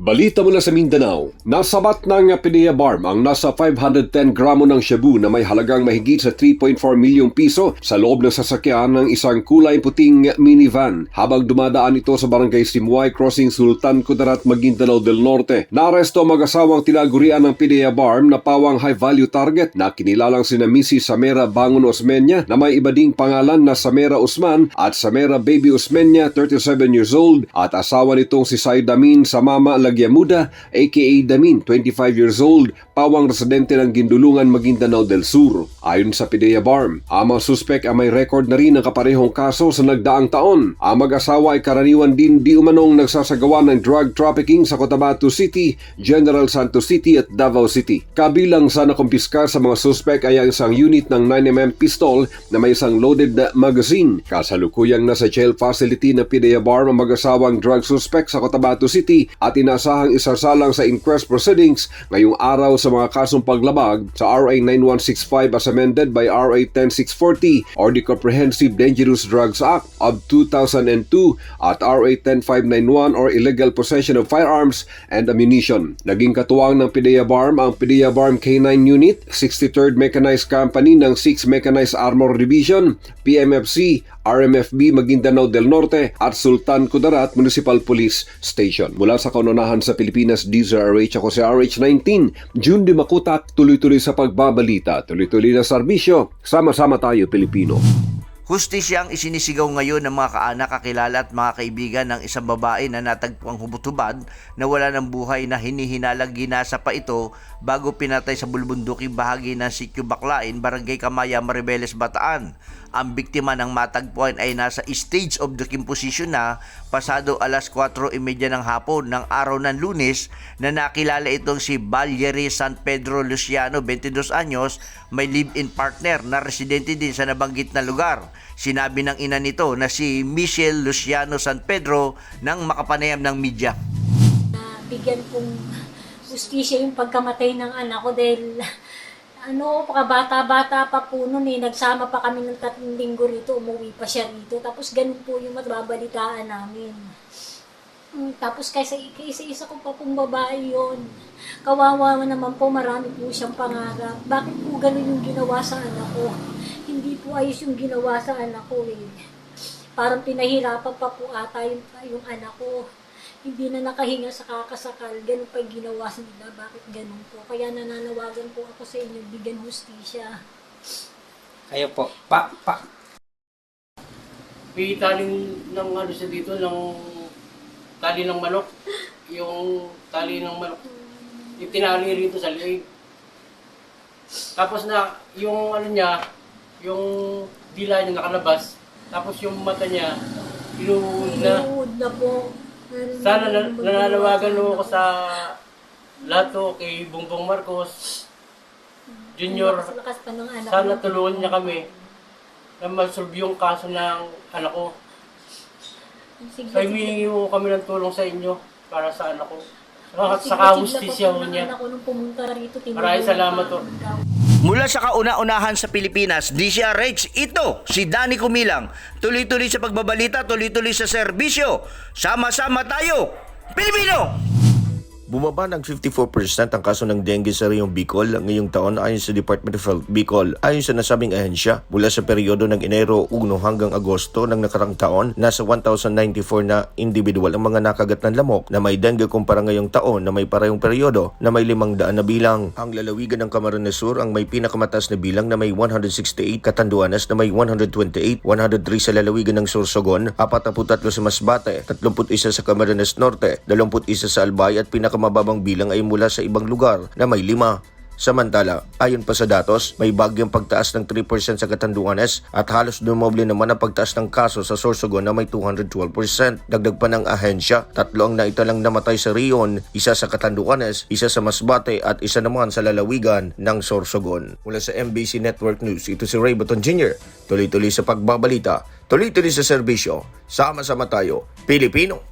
Balita mula sa Mindanao, nasabat ng PDEA Barm ang nasa 510 gramo ng shabu na may halagang mahigit sa 3.4 milyong piso sa loob ng sasakyan ng isang kulay puting minivan habang dumadaan ito sa barangay Simuay Crossing Sultan Kudarat, Maguindanao del Norte. Naaresto ang mag-asawang tinagurian ng PDEA Barm na pawang high-value target na kinilalang sina Mrs. Samera Bangon Osmeña na may iba ding pangalan na Samera Usman at Samera Baby Osmeña, 37 years old at asawa nitong si Saidamin Samama Lagyamuda aka Damin, 25 years old, pawang residente ng Gindulungan, Maguindanao del Sur. Ayon sa PIDEA Barm, ang mga suspek ay may record na rin ng kaparehong kaso sa nagdaang taon. Ang mag-asawa ay karaniwan din di umanong nagsasagawa ng drug trafficking sa Cotabato City, General Santos City at Davao City. Kabilang sa nakumpiska sa mga suspek ay ang isang unit ng 9mm pistol na may isang loaded na magazine. Kasalukuyang nasa jail facility ng PIDEA Barm ang mag-asawang drug suspect sa Cotabato City at inasahang isasalang sa inquest proceedings ngayong araw sa mga kasong paglabag sa RA 9165 as amended by RA 10640 or the Comprehensive Dangerous Drugs Act of 2002 at RA 10591 or illegal possession of firearms and ammunition. Naging katuwang ng PIDEA Barm ang PIDEA Barm K9 Unit, 63rd Mechanized Company ng 6 Mechanized Armor Division, PMFC, RMFB Maguindanao del Norte at Sultan Kudarat Municipal Police Station. Mula sa kaunahan sa Pilipinas, DZRH ako si RH19, June Di Makutak, tuloy-tuloy sa pagbabalita, tuloy-tuloy na serbisyo, sama-sama tayo Pilipino. Hustisya ang isinisigaw ngayon ng mga kaanak, kakilala at mga kaibigan ng isang babae na natagpuang hubot-hubad na wala ng buhay na hinihinalang ginasa pa ito bago pinatay sa bulbunduking bahagi ng Sitio Baklain, Barangay Kamaya, Maribeles, Bataan. Ang biktima ng matagpuan ay nasa stage of decomposition na pasado alas 4.30 ng hapon ng araw ng lunes na nakilala itong si Valerie San Pedro Luciano, 22 anyos, may live-in partner na residente din sa nabanggit na lugar. Sinabi ng ina nito na si Michelle Luciano San Pedro ng makapanayam ng media. na bigyan kong justisya yung pagkamatay ng anak ko dahil ano, bata-bata pa po noon eh, nagsama pa kami ng tatlong linggo rito, umuwi pa siya rito. Tapos ganun po yung matbabalitaan namin. Mm, tapos kaysa isa-isa ko pa pong babae yon Kawawa naman po, marami po siyang pangarap. Bakit po ganun yung ginawa sa anak ko? Hindi po ayos yung ginawa sa anak ko eh. Parang pinahirapan pa po ata yung, yung anak ko hindi na nakahinga sa kakasakal, ganun pa yung ginawa nila, bakit ganun po. Kaya nananawagan po ako sa inyo, bigyan hustisya. Kayo po. Pa, pa. May taling ng ano siya dito, ng tali ng manok. Yung tali ng manok. Yung tinali rito sa liig. Tapos na, yung ano niya, yung dila niya nakalabas. Tapos yung mata niya, inuud na. Inuud na po. Sana na, nananawagan mo ako sa lahat to, kay Bongbong Marcos, Junior, sana ko. tulungan niya kami na masolve yung kaso ng anak ko. Sige, Kaya sige. humihingi mo kami ng tulong sa inyo para sa anak ko. Saka Sige, sa kahustisya ho niya. anak ko nung pumunta rito. Maraming salamat po. ako. Mula sa kauna-unahan sa Pilipinas, DCRH, ito si Danny Kumilang. Tuloy-tuloy sa pagbabalita, tuloy-tuloy sa serbisyo. Sama-sama tayo, Pilipino! Bumaba ng 54% ang kaso ng dengue sa Rayong Bicol ngayong taon ayon sa Department of Health Bicol. Ayon sa nasabing ahensya, mula sa periodo ng Enero 1 hanggang Agosto ng nakarang taon, nasa 1,094 na individual ang mga nakagat ng lamok na may dengue kumpara ngayong taon na may parehong periodo na may 500 na bilang. Ang lalawigan ng Camarines Sur ang may pinakamataas na bilang na may 168, Catanduanes na may 128, 103 sa lalawigan ng Sorsogon, 43 sa Masbate, 31 sa Camarines Norte, 21 sa Albay at pinakamababang bilang ay mula sa ibang lugar na may 5. Samantala, ayon pa sa datos, may bagyang pagtaas ng 3% sa Catanduanes at halos dumoble naman ang pagtaas ng kaso sa Sorsogon na may 212%. Dagdag pa ng ahensya, tatlo ang naitalang namatay sa Rion, isa sa Catanduanes, isa sa Masbate at isa naman sa lalawigan ng Sorsogon. Mula sa MBC Network News, ito si Ray Baton Jr. Tuloy-tuloy sa pagbabalita, tuloy-tuloy sa serbisyo. Sama-sama tayo, Pilipino.